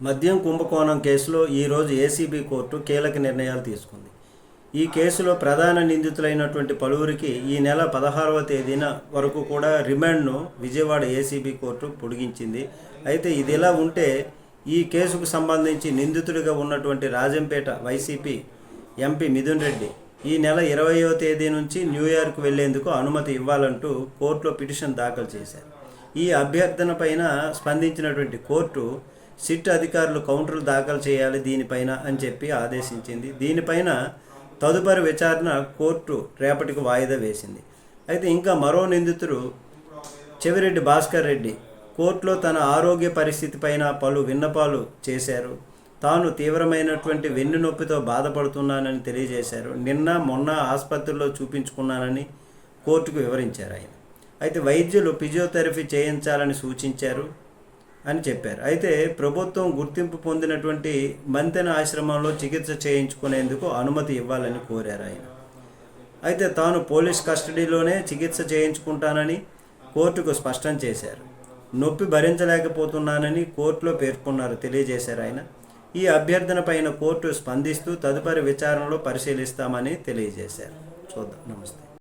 మద్యం కుంభకోణం కేసులో ఈరోజు ఏసీబీ కోర్టు కీలక నిర్ణయాలు తీసుకుంది. ఈ కేసులో ప్రధాన నిందితులైనటువంటి పలువురికి ఈ నెల పదహారవ తేదీన వరకు కూడా రిమాండ్ను విజయవాడ ఏసీబీ కోర్టు పొడిగించింది. అయితే ఇది ఇలా ఉంటే ఈ కేసుకు సంబంధించి నిందితుడిగా ఉన్నటువంటి రాజంపేట వైసీపీ ఎంపీ మిథున్ రెడ్డి ఈ నెల ఇరవయో తేదీ నుంచి న్యూయార్క్ వెళ్ళేందుకు అనుమతి ఇవ్వాలంటూ కోర్టులో పిటిషన్ దాఖలు చేశారు. ఈ అభ్యర్థన పైన స్పందించినటువంటి కోర్టు సిట్ అధికారులు కౌంటర్లు దాఖలు చేయాలి దీనిపైన అని చెప్పి ఆదేశించింది. దీనిపైన తదుపరి విచారణ కోర్టు రేపటికి వాయిదా వేసింది. అయితే ఇంకా మరో నిందితుడు చెవిరెడ్డి భాస్కర్ రెడ్డి కోర్టులో తన ఆరోగ్య పరిస్థితి పైన పలు విన్నపాలు చేశారు. తాను తీవ్రమైనటువంటి వెన్ను నొప్పితో బాధపడుతున్నానని తెలియజేశారు. నిన్న మొన్న ఆసుపత్రిలో చూపించుకున్నానని కోర్టుకు వివరించారు ఆయన. అయితే వైద్యులు ఫిజియోథెరపీ చేయించాలని సూచించారు. అని చెప్పారు. అయితే ప్రభుత్వం గుర్తింపు పొందినటువంటి మంతెన ఆశ్రమంలో చికిత్స చేయించుకునేందుకు అనుమతి ఇవ్వాలని కోరారు ఆయన. అయితే తాను పోలీస్ కస్టడీలోనే చికిత్స చేయించుకుంటానని కోర్టుకు స్పష్టం చేశారు. నొప్పి భరించలేకపోతున్నానని కోర్టులో పేర్కొన్నారు తెలియజేశారు ఆయన. ఈ అభ్యర్థన పైన కోర్టు స్పందిస్తూ తదుపరి విచారణలో పరిశీలిస్తామని తెలియజేశారు. చూద్దాం. నమస్తే.